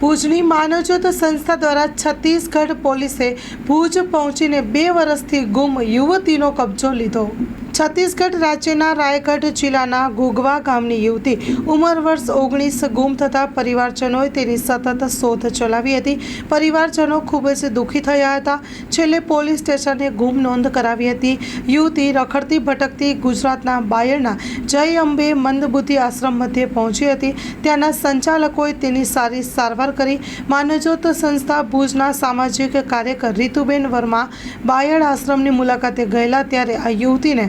ભુજની માનવજ્યોત સંસ્થા દ્વારા છત્તીસગઢ પોલીસે ભુજ પહોંચીને બે વર્ષથી ગુમ યુવતીનો કબજો લીધો. છત્તીસગઢ રાજ્યના રાયગઢ જિલ્લાના ઘોઘવા ગામની યુવતી ઉંમર વર્ષ ઓગણીસ ગુમ થતાં પરિવારજનોએ તેની સતત શોધ ચલાવી હતી. પરિવારજનો ખૂબ જ દુઃખી થયા હતા. છેલ્લે પોલીસ સ્ટેશને ગુમ નોંધ કરાવી હતી. યુવતી રખડતી ભટકતી ગુજરાતના બાયડના જય અંબે મંદબુદ્ધિ આશ્રમ મધ્યે પહોંચી હતી. ત્યાંના સંચાલકોએ તેની સારી સારવાર કરી. માનવજ્યોત સંસ્થા ભુજના સામાજિક કાર્યકર રીતુબેન વર્મા બાયડ આશ્રમની મુલાકાતે ગયેલા ત્યારે આ યુવતીને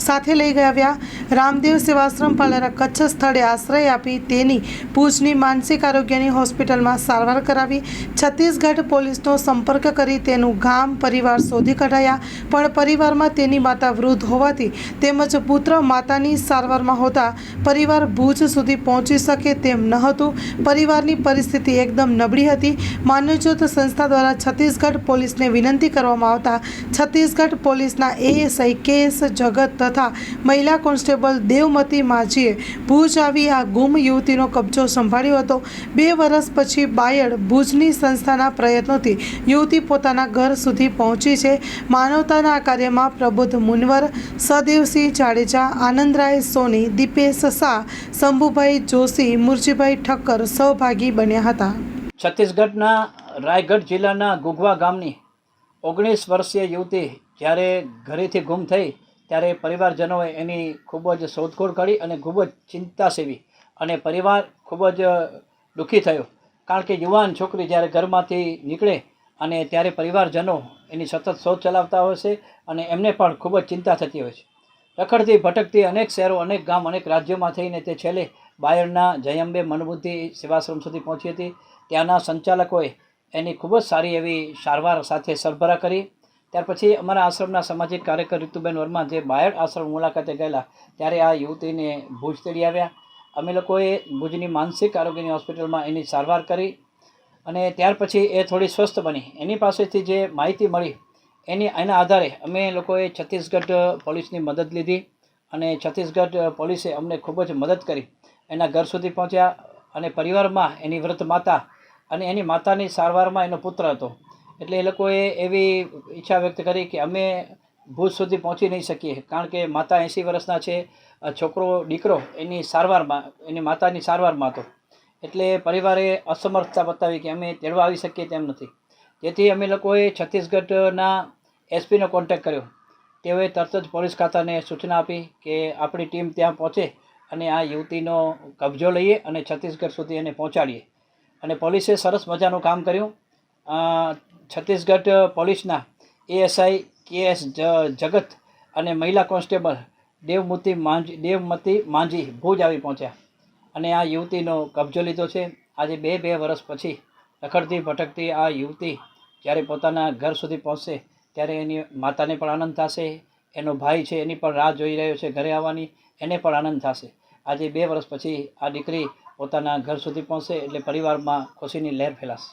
સાથે લઈ આવ્યા. રામદેવ સેવાશ્રમ પાલેરા કચ્છ સ્થળે આશ્રય આપી તેની ભુજની માનસિક આરોગ્યની હોસ્પિટલમાં સારવાર કરાવી છત્તીસગઢ પોલીસનો સંપર્ક કરી તેનું ગામ પરિવાર શોધી કઢાયા. પણ પરિવારમાં તેની માતા વૃદ્ધ હોવાથી તેમજ પુત્ર માતાની સારવારમાં હોતા પરિવાર ભુજ સુધી પહોંચી શકે તેમ ન હતું. પરિવારની પરિસ્થિતિ એકદમ નબળી હતી. માનવજ્યોત સંસ્થા દ્વારા છત્તીસગઢ પોલીસને વિનંતી કરવામાં આવતા છત્તીસગઢ પોલીસના એએસઆઈ કે એસ જગત તથા મહિલા કોન્સ્ટેબલ દેવમતી માજીએ ભુજ આવી આ ગુમ યુવતીનો કબજો સંભાળ્યો હતો. બે વર્ષ પછી બાયડ ભુજની સંસ્થાના પ્રયત્નોથી યુવતી પોતાના ઘર સુધી પહોંચી છે. માનવતાના કાર્યમાં પ્રબુદ્ધ મુનવર સદેવસિંહ જાડેજા, આનંદરાય સોની, દીપેશ શાહ, શંભુભાઈ જોશી, મુરજીભાઈ ઠક્કર સહભાગી બન્યા હતા. છત્તીસગઢના રાયગઢ જિલ્લાના ગુગવા ગામની ઓગણીસ વર્ષીય યુવતી જ્યારે ઘરેથી ગુમ થઈ ત્યારે પરિવારજનોએ એની ખૂબ જ શોધખોળ કરી અને ખૂબ જ ચિંતા સેવી અને પરિવાર ખૂબ જ દુઃખી થયો. કારણ કે યુવાન છોકરી જ્યારે ઘરમાંથી નીકળે અને ત્યારે પરિવારજનો એની સતત શોધ ચલાવતા હોય છે અને એમને પણ ખૂબ જ ચિંતા થતી હોય છે. રખડતી, ભટકતી અનેક શહેરો, અનેક ગામ, અનેક રાજ્યોમાં થઈને તે છેલ્લે બાયડના જયંબે મનબુદ્ધિ સેવાશ્રમ સુધી પહોંચી હતી. ત્યાંના સંચાલકોએ એની ખૂબ જ સારી એવી સારવાર સાથે સરભરા કરી ત્યાર પછી અમારા આશ્રમના સામાજિક કાર્યકર ઋતુબેન વર્મા જે બાયડ આશ્રમ મુલાકાતે ગયેલા, ત્યારે આ યુવતીને ભુજ તેડી આવ્યા. અમે લોકોએ ભુજની માનસિક આરોગ્યની હોસ્પિટલમાં એની સારવાર કરી અને ત્યાર પછી એ થોડી સ્વસ્થ બની. એની પાસેથી જે માહિતી મળી, એની, એના આધારે અમે લોકોએ છત્તીસગઢ પોલીસની મદદ લીધી અને છત્તીસગઢ પોલીસે અમને ખૂબ જ મદદ કરી. એના ઘર સુધી પહોંચ્યા અને પરિવારમાં એની વૃદ્ધ માતા અને એની માતાની સારવારમાં એનો પુત્ર હતો. એટલે એ લોકોએ એવી ઈચ્છા વ્યક્ત કરી કે અમે ભૂજ સુધી પહોંચી નહીં શકીએ. કારણ કે માતા એંસી વર્ષના છે છોકરો, દીકરો, એની સારવારમાં, એની માતાની સારવારમાં હતો. એટલે પરિવારે અસમર્થતા બતાવી કે અમે તેડવા આવી શકીએ તેમ નથી. તેથી અમે લોકોએ છત્તીસગઢના એસપીનો કોન્ટેક્ટ કર્યો. તેઓએ તરત જ પોલીસ ખાતાને સૂચના આપી કે આપણી ટીમ ત્યાં પહોંચે અને આ યુવતીનો કબજો લઈએ અને છત્તીસગઢ સુધી એને પહોંચાડીએ. અને પોલીસે સરસ મજાનું કામ કર્યું. છત્તીસગઢ પોલીસના એએસઆઈ કે એસ જગત અને મહિલા કોન્સ્ટેબલ દેવમૂર્તિ માંજી, દેવમતી માંજી ભુજ આવી પહોંચ્યા. અને આ યુવતીનો કબજો લીધો છે. આજે બે બે વર્ષ પછી રખડતી, ભટકતી આ યુવતી જ્યારે પોતાના ઘર સુધી પહોંચશે ત્યારે એની માતાને પણ આનંદ થશે. એનો ભાઈ છે, એની પણ રાહ જોઈ રહ્યો છે ઘરે આવવાની. એને પણ આનંદ થશે. આજે બે વર્ષ પછી આ દીકરી પોતાના ઘર સુધી પહોંચશે એટલે પરિવારમાં ખુશીની લહેર ફેલાશે.